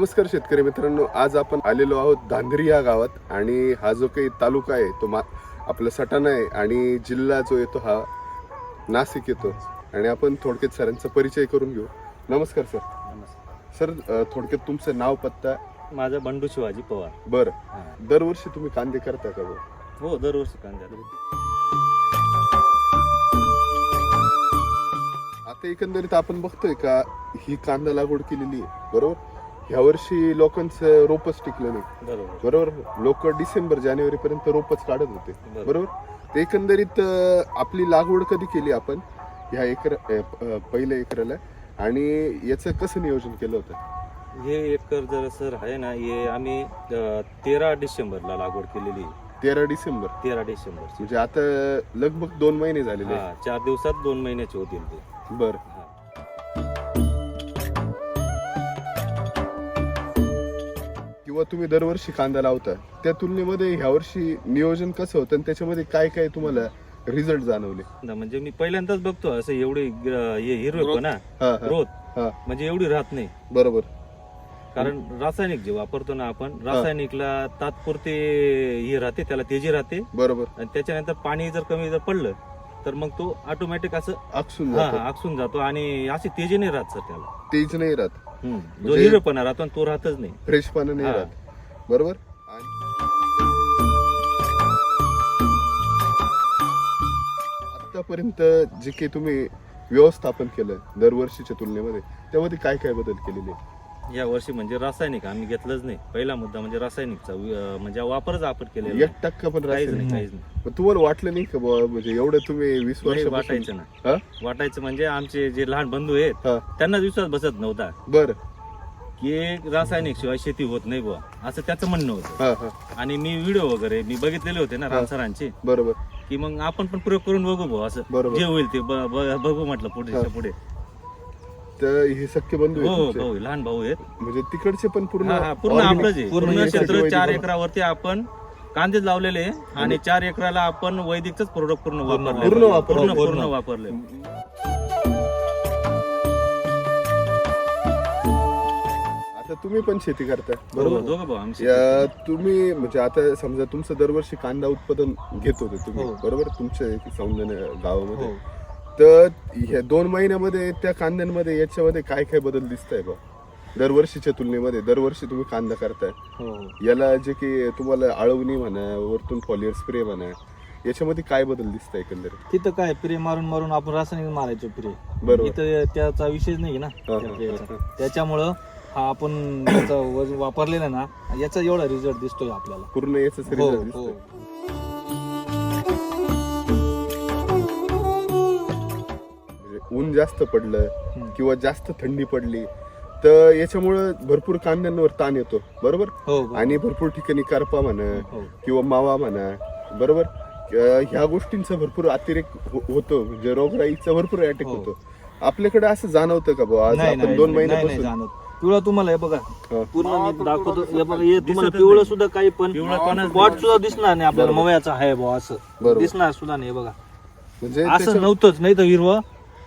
नमस्कार शेतकरी मित्रांनो आज आपण आलेलो आहोत धांधरी या गावात आणि हा जो काही तालुका आहे तो मा आपला सटाणा आहे आणि जिल्हा जो येतो हा नाशिक येतो. आणि आपण थोडक्यात सरांचा परिचय करून घेऊ. नमस्कार सर. सर अ, थोडक्यात तुमचं नाव पत्ता? माझं बंडू शिवाजी पवार. बरं. दरवर्षी तुम्ही कांदे करता का बरं? हो दरवर्षी कांद्यात आता एकंदरीत आपण बघतोय का ही कांदा लागवड केलेली आहे बरोबर? ह्या वर्षी लोकांचं रोपच टिकलं नाही. बरोबर. लोक डिसेंबर जानेवारी पर्यंत रोपच काढत होते. बरोबर. ते एकंदरीत आपली लागवड कधी केली आपण? ह्या एकर पहिल्या एकराला. आणि याचं कसं नियोजन केलं होतं? हे एकर जर सर आहे ना हे आम्ही तेरा डिसेंबरला लागवड केलेली. तेरा डिसेंबर? तेरा डिसेंबर म्हणजे आता लगभग दोन महिने झालेले चार दिवसात दोन महिन्याचे होतील ते. बर. किंवा तुम्ही दरवर्षी कांदा लावता त्या तुलनेमध्ये ह्या वर्षी नियोजन कसं होतं आणि त्याच्यामध्ये काय काय तुम्हाला रिझल्ट जाणवले? ना, म्हणजे मी पहिल्यांदाच बघतो असं एवढी ग- हे हिरवे पण हा, हा. ग्रोथ हा. म्हणजे एवढी राहत नाही. बरोबर. कारण रासायनिक जे वापरतो ना आपण रासायनिकला तात्पुरते हे राहते त्याला तेजी राहते. बरोबर. आणि त्याच्यानंतर पाणी जर कमी जर पडलं तर मग तो ऑटोमॅटिक असं आकसून हा जातो. आकसून जातो आणि अशी तेजी नाही राहत सर त्याला. तेज नाही राहत. जो म्हणजे- हिरपणा राहतो ना, तो राहतच नाही. फ्रेश पानं नाही हा. राहत. बरोबर? आणि- आतापर्यंत जे काही तुम्ही व्यवस्थापन केलं दरवर्षीच्या तुलनेमध्ये त्यामध्ये काय काय बदल केलेले? या वर्षी म्हणजे रासायनिक आम्ही घेतलंच नाही. पहिला मुद्दा म्हणजे रासायनिकचा अं, म्हणजे वापरच आपण केलेला एक टक्का पण काहीच नाही रासायनिक काहीच नाही. पण तुम्हाला वाटलं नाही का बुवा, म्हणजे एवढं तुम्ही वीस नाही वर्ष वाटायचं ना. वाटायचं म्हणजे आमचे जे लहान बंधू आहेत त्यांनाच विश्वास बसत नव्हता. बर. की रासायनिक शिवाय शेती होत नाही बुवा. असं त्याचं म्हणणं होतं. हा हा. आणि मी व्हिडिओ वगैरे मी बघितलेले होते ना राम सरांचे. बरोबर. की मग आपण पण प्रयोग करून बघू बुवा असं. बरोबर. जे होईल ते ब- ब- बघू म्हटलं पुढे पुढे. तर हे सख्खे बंधू हो आहेत हो तुमचे. भाऊ लहान भाऊ आहेत. म्हणजे तिकडचे पण पूर्ण हा, हा, पूर्ण organic- आपलंच आहे पूर्ण क्षेत्र वैदिक चार बरोबर. एकरावरती आपण कांदेच लावलेले आहे. आणि चार एकराला आपण वैदिकच प्रोडक्ट पूर्ण वापरले पूर्ण वापरले. पूर्ण पूर्ण वापरले आता तुम्ही पण शेती करताय बरोबर? बरोबर दोघं भाऊ आमचे या तुम्ही म्हणजे आता समजा तुमचं दरवर्षी कांदा उत्पादन घेत होते तुम्ही हो. बरोबर? तुमच्या सौंदर्य गावामध्ये. हो. तर ह्या दोन महिन्यामध्ये त्या कांद्यांमध्ये याच्यामध्ये काय काय बदल दिसत आहे बा दरवर्षीच्या तुलनेमध्ये दरवर्षी तुम्ही कांदा करताय. हो. याला जे की तुम्हाला आळवणी म्हणा वरतून फॉलियर स्प्रे म्हणा याच्यामध्ये काय बदल दिसत आहे एकंदरीत? तिथं काय पिरे मारून मारून आपण रासायनिक मारायचो पिरे बरोबर. इथं त्याचा विषयच नाही ना त्या पिरेचा. त्याच्यामुळं हा आपण याचा वज- वापरलेला ना याचा एवढा रिझल्ट दिसतोय आपल्याला. पूर्ण याच हो रिझल्ट हो. ऊन जास्त पडलं. किंवा जास्त थंडी पडली तर याच्यामुळं भरपूर कांद्यांवर ताण येतो बरोबर हो. आणि भरपूर ठिकाणी करपा म्हणा हो किंवा मावा म्हणा बरोबर ह्या गोष्टींचा भरपूर अतिरेक हो- होतो म्हणजे रोगराईचा भरपूर अटॅक. होतो आपल्याकडे असं जाणवतं का बुवा आज आपण दोन नाही, नाही महिन्यापासून जाणवत पिवळा तुम्हाला हे बघा. पूर्ण मी दाखवतो हे बघा हे तुम्हाला पिवळं नाही. सुद्धा काही पण स्पॉट सुद्धा दिसणार नाही आपल्याला मवयाचा आहे बुवा असं. दिसणार सुद्धा नाही बघा म्हणजे असं नव्हतंच नाही तर हिरवं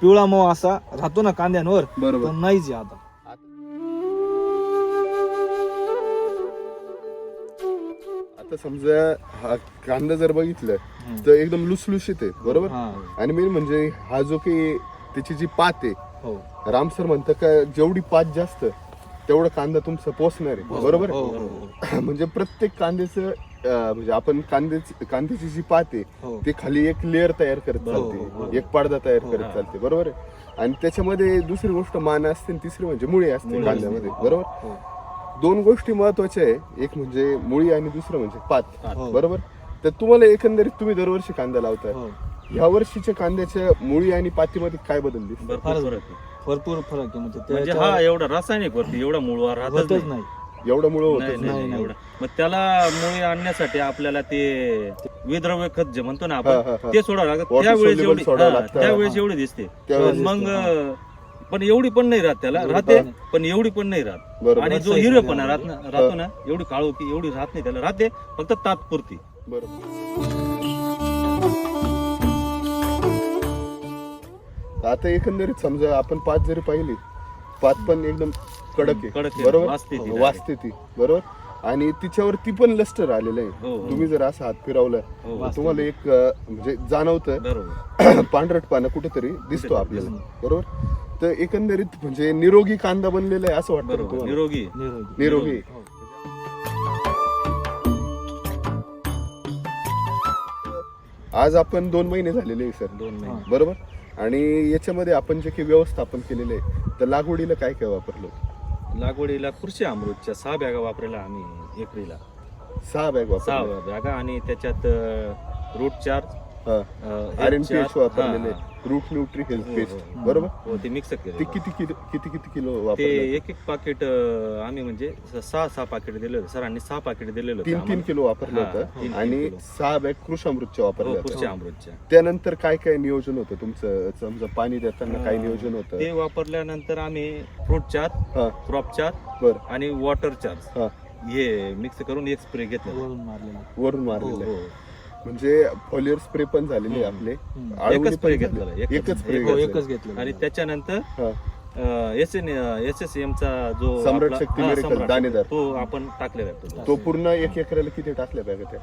पिवळा मवा असा राहतो ना कांद्यांवर बरोबर. तर नाहीच आहे आता. आता समजा हा कांदा जर बघितलं. तर एकदम लुसलुशीत आहे बरोबर? हा. आणि मेन म्हणजे हा जो काही त्याची जी पात आहे हो. राम सर म्हणतं का जेवढी पात जास्त तेवढा कांदा तुमचा पोचणार आहे. बरोबर हो आहे? हो हो म्हणजे प्रत्येक कांद्याचं अं, म्हणजे आपण कांद्याची कांद्याची जी पात आहे हो. ते खाली एक लेअर तयार करत हो, हो, चालते एक पडदा तयार हो, करत हा. चालते. बरोबर आहे? आणि त्याच्यामध्ये दुसरी गोष्ट मान असते आणि तिसरी म्हणजे मुळी असते कांद्यामध्ये. बरोबर? हो. दोन गोष्टी महत्त्वाच्या आहे. एक म्हणजे मुळी आणि दुसरं म्हणजे पात. हो. बरोबर? तर तुम्हाला एकंदरीत तुम्ही दरवर्षी कांदा लावताय. हो. ह्या वर्षीच्या कांद्याच्या मुळी आणि पातीमध्ये काय बदल दिसतो फारच. भरपूर फरक आहे. म्हणजे म्हणजे हा एवढा रासायनिक वरती एवढा मुळवा राहतच होतच नाही. एवढं मुळे नाही, होतच नाही, नाही नाही, नाही, एवढा. मग त्याला मुळे आणण्यासाठी आपल्याला ते विद्रव्य खत जे म्हणतो ना हा, आपण हा. ते सोडावं लागत. Water त्यावेळेस soluble एवढी सोडावं हा, लागतं. त्यावेळेस हा. एवढी दिसते. त्यावेळेस मग अं, पण एवढी पण नाही राहत त्याला. एवढी राहते पण एवढी पण नाही राहत. बरोबर. आणि जो हिरवेपणा राहत ना- राहतो ना एवढी काळो की एवढी राहत नाही त्याला. राहते फक्त तात्पुरती. बरोबर. आता एकंदरीत समजा आपण पाच जरी पाहिली पात पण एकदम कडक आहे. कडक आहे. बरोबर? वाजते ती वाजते ती. बरोबर? आणि तिच्यावर ती पण लस्टर आलेलं हो, आहे. हो. तुम्ही जर असं हात फिरवलं हो, तर तुम्हाला एक अं, म्हणजे जाणवतं बरोबर. पांढरटपणा कुठेतरी दिसतो आपल्याला. बरोबर? तर एकंदरीत म्हणजे निरोगी कांदा बनलेला आहे असं वाटतं का बरोबर. तुम्हाला? निरोगी. निरोगी. निरोगी. हो. आज आपण दोन महिने झालेले आहे सर. दोन महिने. बरोबर? आणि याच्यामध्ये आपण जे काही व्यवस्थापन केलेलं आहे तर लागवडीला काय काय वापरलं लागवडीला खुर्ची अमृतच्या सहा बॅगा वापरल्या आम्ही एकरीला. सहा बॅग सहा बॅगा आणि त्याच्यात root charge R N P H वापरलेले. Root nutri health paste. बरोबर? हो ते मिक्स ते केले किती किलो किती किती किलो ते वापरले एक एक पाकिट आम्ही म्हणजे सहा सहा पाकिट दिले होते. सरांनी सहा पाकिट दिलेलं होतं तीन तीन आम्हाला. किलो वापरलं हा, तीन- होतं तीन आणि किलो. सहा बॅग कृषामृतच्या वापरल्या हो, खुर्ची होत्या अमृतच्या त्यानंतर काय काय नियोजन होतं तुमचं? समजा पाणी देताना काय नियोजन होतं? ते वापरल्यानंतर आम्ही फ्रूट चार्ज हा. क्रॉप चार्ज बर. आणि वॉटर चार्ज हा. हे मिक्स करून एक स्प्रे घेतला वरून मारलेलं. वरून मारलेलं आहे. हो. म्हणजे फॉलियर स्प्रे पण झालेले. आपले एकच spray पण घेतलेला. आहे, एकच. एकच स्प्रे एक- हो घेतलेला एकच घेतलं आणि त्याच्यानंतर हा S N S S M चा जो सम्राट आपला- शक्ती हा, Miracle, सम्राट दाणेदार. तो आपण टाकलेला आहे तो. तो पूर्ण एक एकराला किती टाकल्या बॅगा त्या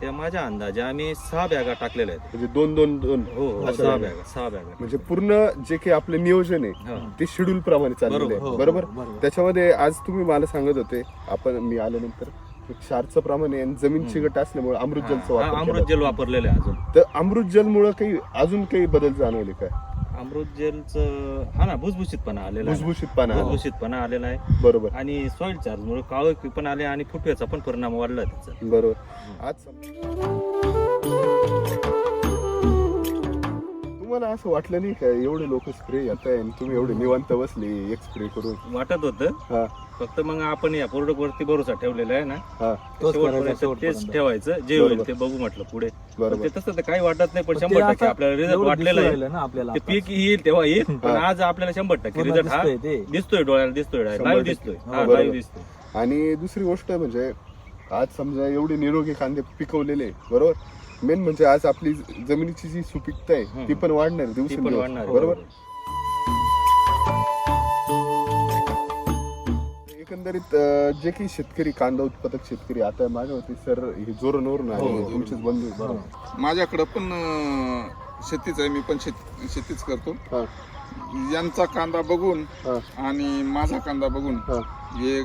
त्या माझ्या अंदाजे आम्ही सहा बॅगा टाकलेल्या आहेत म्हणजे दोन दोन दोन हो हो सहा बॅगा. बॅगा सहा बॅगा म्हणजे पूर्ण जे काही आपलं नियोजन आहे हा. ते शेड्यूल प्रमाणे चाललेलं बरोबर, आहे हो, बरोबर बरोबर. त्याच्यामध्ये आज तुम्ही मला सांगत होते आपण मी आल्यानंतर क्षारचं प्रमाण आहे आणि जमीन चिकट असल्यामुळे अमृत जलचा हा, वापर अमृत केला. जेल वापरलेलं आहे अजून. तर अमृत जलमुळे काही अजून काही बदल जाणवले काय? अमृत जेलचं हा ना भुसभुशीतपणा आलेला आहे. भुसभुशीत पाना भुसभुशीतपणा आलेला आहे. बरोबर. आणि सॉइल चार्ज मुळे काळोखी पण आले आणि फुटव्याचा पण परिणाम वाढला त्याचा. बरोबर. आज सम- तुम्हाला असं वाटलं नाही का एवढे लोक स्प्रे येत आहे आणि तुम्ही एवढे निवांत बसले एक स्प्रे करून वाटत होतं हा फक्त मग आपण या प्रोडक्ट वरती भरोसा ठेवलेला आहे ना हा तोच करायचा शेवटपर्यंत. ठेवायचं जे. होईल ते बघू म्हटलं पुढे बरोबर ते तसं तर काही वाटत नाही पण ते शंभर टक्के आपल्याला रिझल्ट एवढं वाटलेला आहे राहिलं ना आपल्याला ते आता. पीक येईल तेव्हा येईल पण हा. आज आपल्याला शंभर टक्के पूर्ण रिझल्ट हा दिसतोय ते दिसतोय डोळ्याला दिसतोय शंभर लाईव्ह टक्के. दिसतोय हो, हा बरोबर. लाईव्ह दिसतोय आणि दुसरी गोष्ट म्हणजे आज समजा एवढे निरोगी कांदे पिकवलेले बरोबर मेन म्हणजे आज आपली जमिनीची जी सुपीकता आहे. ती पण वाढणार ती पण दिवसेंदिवस वाढणार आहे. बरोबर एकंदरीत अं, जे काही शेतकरी कांदा उत्पादक शेतकरी आता माझ्या होते सर हे जोरणवरून आले हो, हो. तुमचेच बंधू बरोबर. माझ्याकडं पण अं, शेतीच आहे मी पण शेत शेतीच करतो हा, यांचा कांदा बघून हा, आणि माझा कांदा बघून हा. हे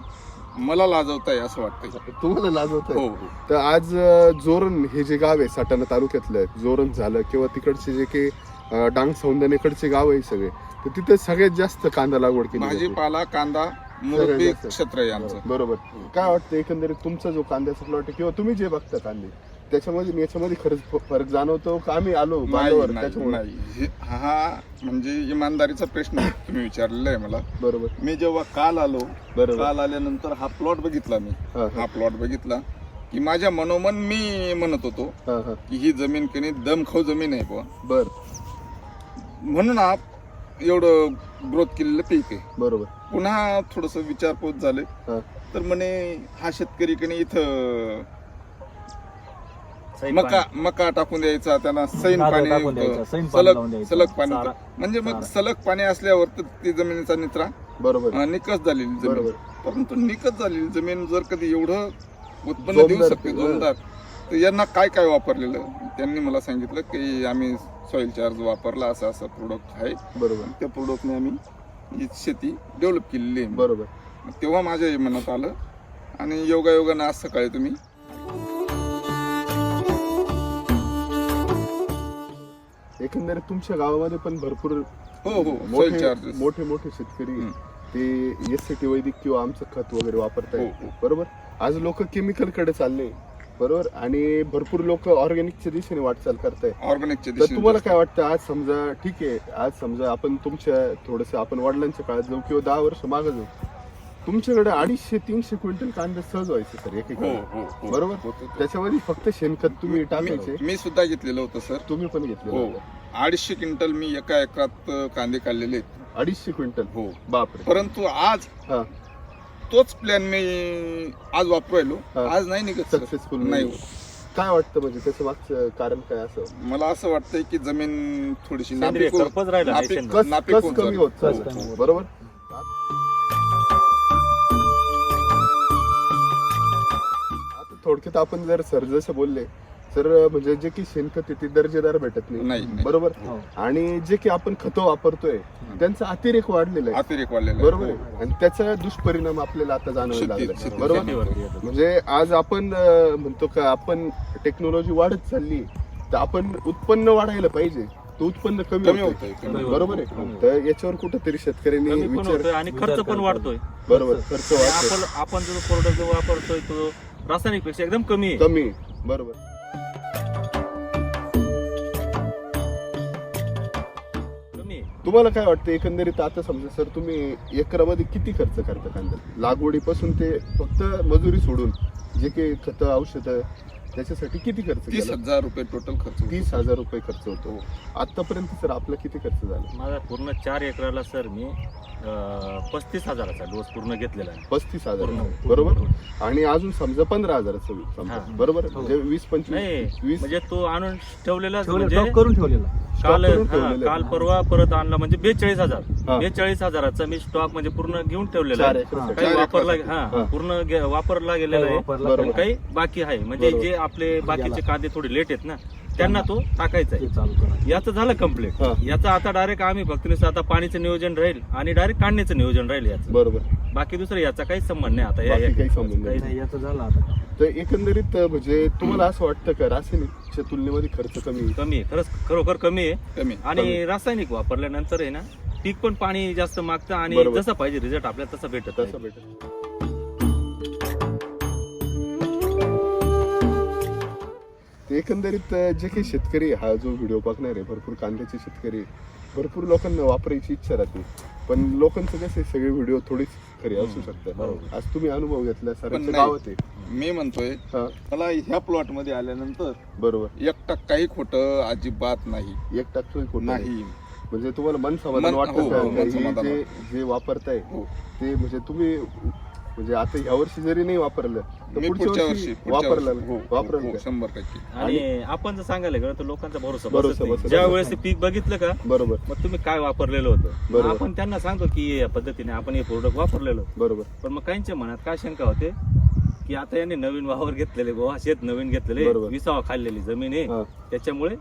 मला लाजवत आहे असं वाटतंय. तुम्हाला लाज होत हो हो. तर आज अं, जोरण हे जे गाव आहे सातारा तालुक्यातलं जोरण झालं किंवा तिकडचे जे काही अं, डांग सौंदर्यकडचे गाव आहे सगळे तर तिथे सगळ्यात जास्त कांदा लागवड केली जाते. भाजीपाला कांदा जास्त. क्षेत्र आहे आमचं. बरोबर. काय वाटतं एकंदरीत तुमचा जो कांद्याचा प्लॉट आहे किंवा तुम्ही जे बघता कांदे? त्याच्यामध्ये याच्यामध्ये खरंच फरक जाणवतो का आम्ही आलो नाही त्याच्यामुळे. हे- हा म्हणजे इमानदारीचा प्रश्न तुम्ही विचारलेला आहे मला. बरोबर. मी जेव्हा काल आलो बरोबर. काल आल्यानंतर हा प्लॉट बघितला मी. हा, हा, हा प्लॉट बघितला की माझ्या मनोमन मी म्हणत होतो हा, हा. की ही जमीन कणी दमखाऊ जमीन आहे बुवा. बर. म्हणून हा एवढं ग्रोथ केलेलं पीक आहे. बरोबर. पुन्हा थोडस विचारपूस झाले. हा. तर म्हणे हा शेतकरी कणी इथं मका. मका टाकून द्यायचा त्यांना सैन पाणी टाकून द्यायचं, सैन पाणी लावून सलग द्यायचं. सलग पाणी चारा. म्हणजे मग. सलग पाणी असल्यावर तर ती जमिनीचा निचरा बरोबर. अं, निकस झालेली जमीन. बरोबर. परंतु निकस झालेली जमीन जर कधी एवढं उत्पन्न देऊ जोमदार शकते पीक, जोमदार तर यांना काय काय वापरलेलं? त्यांनी मला सांगितलं की आम्ही सॉइल चार्ज वापरला असं असं प्रोडक्ट आहे. बरोबर. त्या प्रोडक्टने आम्ही ही शेती डेव्हलप केलेली आहे. बरोबर. तेव्हा माझ्या मनात आलं आणि योगायोगानं आज सकाळी तुम्ही एकंदरीत तुमच्या गावामध्ये पण भरपूर हो हो मोठे मोठे मोठे शेतकरी. ते एस सी वैदिक किंवा आमचं खत वगैरे वापरताय हो, हो. बरोबर? आज लोक केमिकलकडे चालले बरोबर? आणि भरपूर लोक ऑर्गॅनिकच्या दिशेने वाटचाल करताय ऑर्गॅनिकच्या तर तुम्हाला काय वाटतं? आज समजा ठीक आहे आज समजा आपण तुमच्या थोडस आपण वडिलांच्या काळात जाऊ किंवा दहा वर्ष मागे जाऊ. तुमच्याकडे अडीचशे तीनशे क्विंटल कांदे सहज व्हायचे सर एक हो हो हो. बरोबर? होतं ते. त्याच्यामध्ये फक्त शेणखत तुम्ही टाकायचे. मी- मी सुद्धा घेतलेलं होतं सर. तुम्ही पण घेतले हो. अडीचशे क्विंटल मी एका एकरात कांदे काढलेले अडीचशे क्विंटल? हो. बापरे. परंतु आज तोच प्लॅन मी आज वापरायलो. आज नाही निघत सक्सेसफुल नाही काय वाटतं म्हणजे? त्याचं मागचं कारण काय असं? मला असं वाटतंय की जमीन थोडीशी सेंद्रिय नापीक कमी होत बरोबर? आता थोडक्यात आपण जर सर बोलले तर म्हणजे जे की शेणखत आहे ते दर्जेदार भेटत नाही. बरोबर? हो. आणि जे की आपण खतं वापरतोय त्यांचा अतिरेक वाढलेला आहे. अतिरेक वाढलेला आहे. बरोबर हो. आहे आणि त्याचा दुष्परिणाम आपल्याला आता जाणवायला शेती- लागला शेती- बरोबर? शेतीवरती येतो. म्हणजे आज आपण अं, म्हणतो का आपण टेक्नॉलॉजी वाढत चालली तर आपण उत्पन्न वाढायला पाहिजे. तो उत्पन्न कमी कमी होतंय. होतंय, कमी बरोबर आहे? तर याच्यावर कुठेतरी शेतकऱ्यांनी कमी पण विचार आणि खर्च पण वाढतोय. बरोबर खर्च वाढतो आपण आपण जो प्रोडक्ट जो वापरतोय तो रासायनिकपेक्षा एकदम कमी आहे. कमी बरोबर. तुम्हाला काय वाटतं एकंदरीत आता समजा सर तुम्ही एकरामध्ये किती खर्च करता कांदा? लागवडीपासून ते फक्त मजुरी सोडून जे काही खतं औषधं त्याच्यासाठी किती खर्च तीस केला हजार रुपये टोटल खर्च होतो. तीस हजार रुपये खर्च होतो आतापर्यंत सर आपला किती खर्च झाला माझा पूर्ण चार एकराला सर मी अं, पस्तीस हजाराचा डोस पूर्ण घेतलेला आहे पस्तीस हजार पूर्ण. बरोबर आणि अजून समजा पंधरा हजाराचं समजा हा. बरोबर हो. म्हणजे वीस पंचवीस नाही वीस म्हणजे तो आणून ठेवलेला ठेवलं म्हणजे स्टॉक करून ठेवलेला काल stock करून हा, ठेवलेलं आहे. काल परवा परत आणला म्हणजे बेचाळीस हा. हजार बेचाळीस हजाराचा मी स्टॉक म्हणजे पूर्ण घेऊन ठेवलेला चार आहे. काही चार वापरला. हा हा. पूर्ण गे- वापरला गेलेला आहे वापरला बरोबर. पण काही बाकी आहे म्हणजे बरोबर. जे आपले बाकीचे कांदे थोडे लेट आहेत ना त्यांना तो टाकायचा आहे. याचं झालं कंप्लीट हा. याचं आता डायरेक्ट आम्ही फक्त नुसतं आता पाणीचं नियोजन राहील आणि डायरेक्ट काढण्याचं नियोजन राहील याचं. बरोबर. बाकी दुसरं याचा काहीच संबंध नाही आता. या- बाकी या- काही संबंध नाही. काही- नाही, याचं झालं आता. तर एकंदरीत म्हणजे तुम्हाला असं वाटतं का रासायनिकच्या तुलनेमध्ये खर्च कमी आहे? कमी आहे. खरंच खरोखर कमी आहे. कमी आणि रासायनिक वापरल्यानंतर आहे ना पीक पण पाणी जास्त मागतं आणि बरोबर. जसं पाहिजे रिझल्ट आपल्याला तसं भेटत तसं. भेटेल ते एकंदरीत जे काही शेतकरी हा जो व्हिडिओ बघणार आहे भरपूर कांद्याचे शेतकरी भरपूर लोकांना वापरायची इच्छा राहते. पण लोकांचं कसं सगळे व्हिडिओ थोडीच खरी असू शकतात. आज तुम्ही अनुभव घेतला आहे. मी म्हणतोय मला ह्या प्लॉटमध्ये आल्यानंतर बरोबर. एक टक्काही खोटं अजिबात नाही. एक टाकतोय खोटं नाही. म्हणजे तुम्हाला मन समाधान वाटतं हो, हो, समाधान जे जे वापरताय हो. ते म्हणजे तुम्ही म्हणजे आता ह्या वर्षी जरी नाही वापरलं तर मी पुढच्या वर्षी वापरलं. हो, हो, वापरलं हो, का? शंभर टक्के आणि आपण जर सांगायला गेलं तर लोकांचा भरोसा भरोसा बसत नाही. बसत ज्या. वेळेस ते पीक बघितलं का बरोबर मग तुम्ही काय वापरलेलं होतं बरोबर. आपण त्यांना सांगतो की या पद्धतीने आपण हे प्रोडक्ट वापरलेलं होतं. बरोबर पण मग काहींच्या मनात काय शंका होते की आता यांनी नवीन वावर घेतलेले गोवा शेत नवीन घेतलेले बरोबर. विसावा खाल्लेली जमीन आहे हा त्याच्यामुळे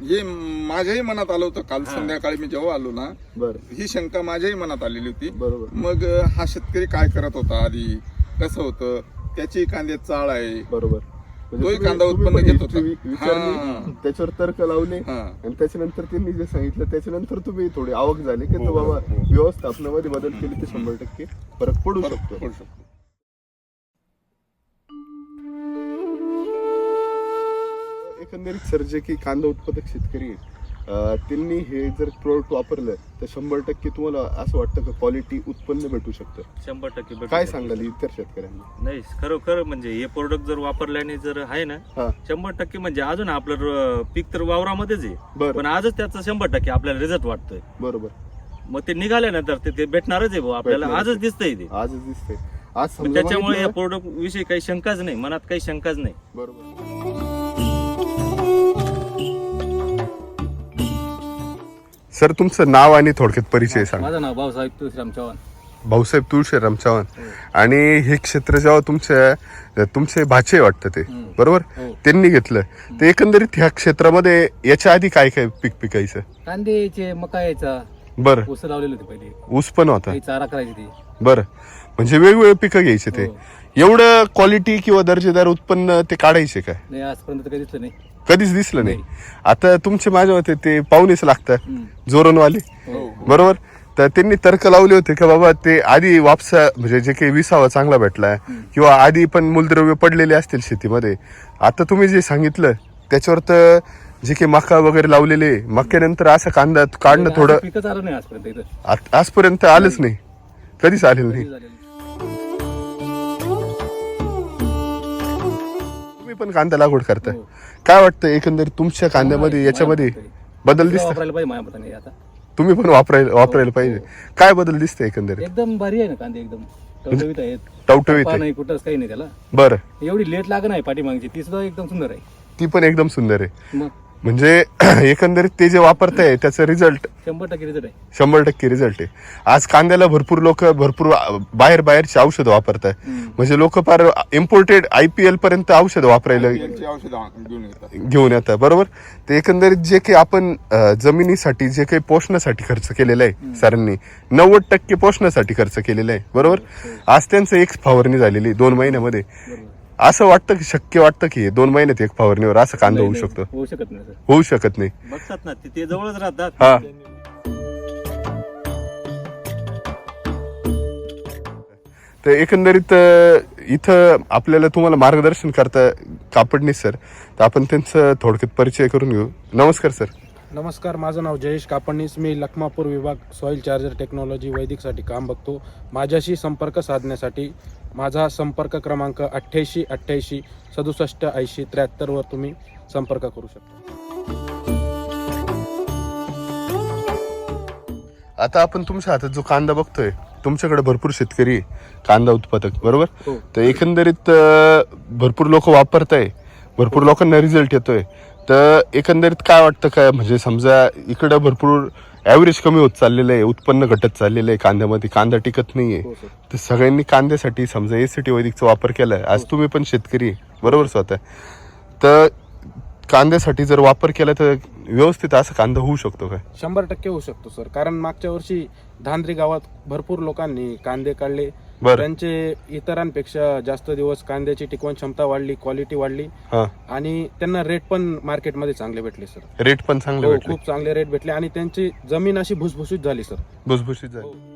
हे माझ्याही मनात आलं होतं. काल हा. संध्याकाळी मी जेव्हा आलो ना बर. ही शंका माझ्याही मनात आलेली होती. बरोबर. मग हा शेतकरी काय करत होता आधी? कसं होतं? त्याची कांद्यात चाळ आहे. बरोबर. म्हणजे तोही कांदा उत्पन्न घेत होता. हा. त्याच्यावर तर्क लावले. हा. आणि त्याच्यानंतर त्यांनी जे सांगितलं त्याच्यानंतर तुम्ही थोडी आवक झाली की हो, तो बाबा हो, हो. व्यवस्थापनामध्ये बदल केले तर शंभर टक्के फरक पडू शकतो. एकंदरीत सर जे की कांदा उत्पादक शेतकरी आहेत त्यांनी हे जर प्रोडक्ट वापरलं तर शंभर टक्के तुम्हाला असं वाटतं का क्वालिटी उत्पन्न भेटू शकतं? शंभर टक्के भेटू काय शकतो. सांगाल इतर शेतकऱ्यांना? नाही खरोखर म्हणजे हे प्रोडक्ट जर वापरल्याने जर आहे ना हा. शंभर टक्के म्हणजे अजून आपलं र- पीक तर वावरामध्येच आहे. बरं. पण आजच त्याचा शंभर टक्के आपल्याला रिझल्ट वाटतोय. बरोबर. मग ते निघाल्यानंतर ते- ते भेटणारच आहे भाऊ आपल्याला आजच दिसतंय ते. आजच दिसतंय. आज समजा त्याच्यामुळे या बघितलं- प्रोडक्ट विषयी काही शंकाच नाही मनात काही शंकाच नाही. बरोबर. सर तुमचं नाव आणि थोडक्यात परिचय सांगा. माझं नाव भाऊसाहेब तुळशीराम चव्हाण. भाऊसाहेब तुळशीराम चव्हाण. आणि हे क्षेत्र जेव्हा तुमच्या तुमचे भाचे वाटतं ते. बरोबर? हो. त्यांनी घेतलं. ते एकंदरीत ह्या क्षेत्रामध्ये याच्या आधी काय काय पीक पिकायचं? कांदे मका यायचा बरं. ऊस लावलेले होते पहिले. ऊस पण होता. काही चारा करायची ती बरं. म्हणजे वेगवेगळे पिकं घ्यायचे ते. हो. एवढं क्वालिटी किंवा दर्जेदार उत्पन्न ते काढायचे काय? नाही आजपर्यंत तर काही दिसलं नाही. कधीच दिसलं नाही. आता तुमचे माझ्या मते ते पाहुणेच लागतात. जोरणवाले. हो बरोबर? तर त्यांनी तर्क लावले होते की बाबा ते आधी वापसा म्हणजे जे काही विसावा चांगला भेटलाय किंवा आधी पण मूलद्रव्य पडलेले असतील शेतीमध्ये. आता तुम्ही जे सांगितलं त्याच्यावर तर जे काही मका वगैरे लावलेले मक्यानंतर असं कांदा काढणं थोडं आजपर्यंत आलंच नाही. कधीच आलेलं नाही. पण कांदा लागवड करताय. हो. काय वाटतं एकंदरीत तुमच्या कांद्यामध्ये याच्यामध्ये बदल दिसत वापरायला पाहिजे माझ्या मताने आता. तुम्ही पण वापरायला वापरायला पाहिजे. काय बदल दिसतंय एकंदरीत? एकदम भारी आहे ना कांदे एकदम. टवटवीत आहेत. टवटवीत आहे. नाही कुठंच काही नाही त्याला. बरं. एवढी लेट लाग नाही पाठीमागची ती सुद्धा एकदम सुंदर आहे. ती पण एकदम सुंदर आहे. मग? म्हणजे एकंदरीत ते जे वापरताय त्याचा रिझल्ट शंभर टक्के रिझल्ट आहे. शंभर टक्के रिझल्ट आहे. आज कांद्याला भरपूर लोक भरपूर बाहेर बाहेरची औषधं वापरताय. म्हणजे लोक फार इम्पोर्टेड आयपीएल पर्यंत औषधं वापरायला घेऊन येतात. घेऊन येतात बरोबर? ते एकंदरीत जे काही आपण जमिनीसाठी जे काही पोषणासाठी खर्च केलेला आहे सरांनी नव्वद टक्के पोषणासाठी खर्च केलेला आहे बरोबर? आज त्यांचं एक फवारणी झालेली आहे दोन महिन्यामध्ये. असं वाटतं की शक्य वाटतं की दोन महिन्यात एक फवारणीवर असं कांदा होऊ शकतो? होऊ शकत नाही सर. होऊ शकत नाही. बघतात ना ते- ते जवळच राहतात. हा. तर एकंदरीत अं, इथं आपल्याला तुम्हाला मार्गदर्शन करता कापडणीस सर. तर आपण त्यांचं थोडक्यात परिचय करून घेऊ. नमस्कार सर. नमस्कार माझं नाव जयेश कापडणीस. मी लखमापूर विभाग सॉईल चार्जर टेक्नॉलॉजी वैदिकसाठी काम बघतो. माझ्याशी संपर्क साधण्यासाठी माझा संपर्क क्रमांक अठ्ठ्याऐंशी अठ्ठ्याऐंशी सदुसष्ट ऐंशी त्र्याहत्तरवर तुम्ही संपर्क करू शकता. आता आपण तुमच्या हातात जो कांदा बघतोय तुमच्याकडे भरपूर शेतकरी कांदा उत्पादक बरोबर? हो. तर एकंदरीत भरपूर लोक वापरताय भरपूर लोकांना रिझल्ट येतोय. तर एकंदरीत काय वाटतं काय? म्हणजे समजा इकडं भरपूर ऍव्हरेज कमी होत चाललेलं आहे उत्पन्न घटत चाललेलं आहे कांद्यामध्ये कांदा टिकत नाहीये. हो सर. तर सगळ्यांनी कांद्यासाठी समजा एसीटी वैदिकचा वापर केलाय. आज तुम्ही पण शेतकरी आहे, बरोबर स्वतः तर कांद्यासाठी जर वापर केला तर व्यवस्थित असा कांदा होऊ शकतो काय? शंभर टक्के होऊ शकतो सर. कारण मागच्या वर्षी धांद्री गावात भरपूर लोकांनी कांदे काढले. बरं. त्यांचे इतरांपेक्षा जास्त दिवस कांद्याची टिकवण क्षमता वाढली क्वालिटी वाढली. हा. आणि त्यांना रेट पण मार्केटमध्ये चांगले भेटले सर रेट पण चांगले हो, भेटले. खूप चांगले रेट भेटले. आणि त्यांची जमीन अशी भुसभुशीत झाली सर भुसभुशीत झाली.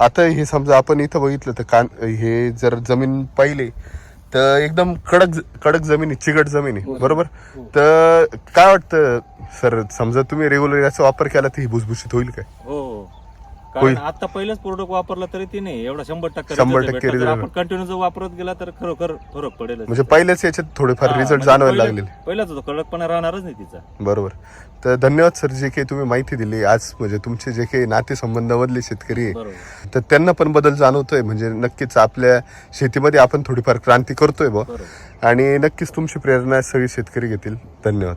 आता हे समजा आपण इथं बघितलं तर कान हे जर जमीन पाहिली तर एकदम कडक कडक जमीन आहे चिकट जमीन आहे बरोबर? तर काय वाटतं सर समजा तुम्ही रेग्युलर याचा वापर केला तर ही भुसभुशीत होईल काय? हो हो. कारण आता पहिलंच प्रोडक्ट वापरला तरी ते नाही. एवढा शंभर टक्के शंभर result टक्के भेटला. जर result. आपण कंटिन्यू जर वापरत गेला तर खरोखर फरक पडेल म्हणजे पहिल्याच याच्यात थोडेफार रिझल्ट जाणवायला लागलेले. पहिलाच होतो. कडकपणा राहणारच नाही तिचा. बरोबर. तर धन्यवाद सर जे काही तुम्ही माहिती दिली. आज म्हणजे तुमचे जे काही नातेसंबंधामधले शेतकरी आहे. बरोबर. तर त्यांना पण बदल जाणवतोय. म्हणजे नक्कीच आपल्या शेतीमध्ये आपण थोडीफार क्रांती करतोय बा. बरोबर. आणि नक्कीच तुमची प्रेरणा सगळे शेतकरी घेतील. धन्यवाद.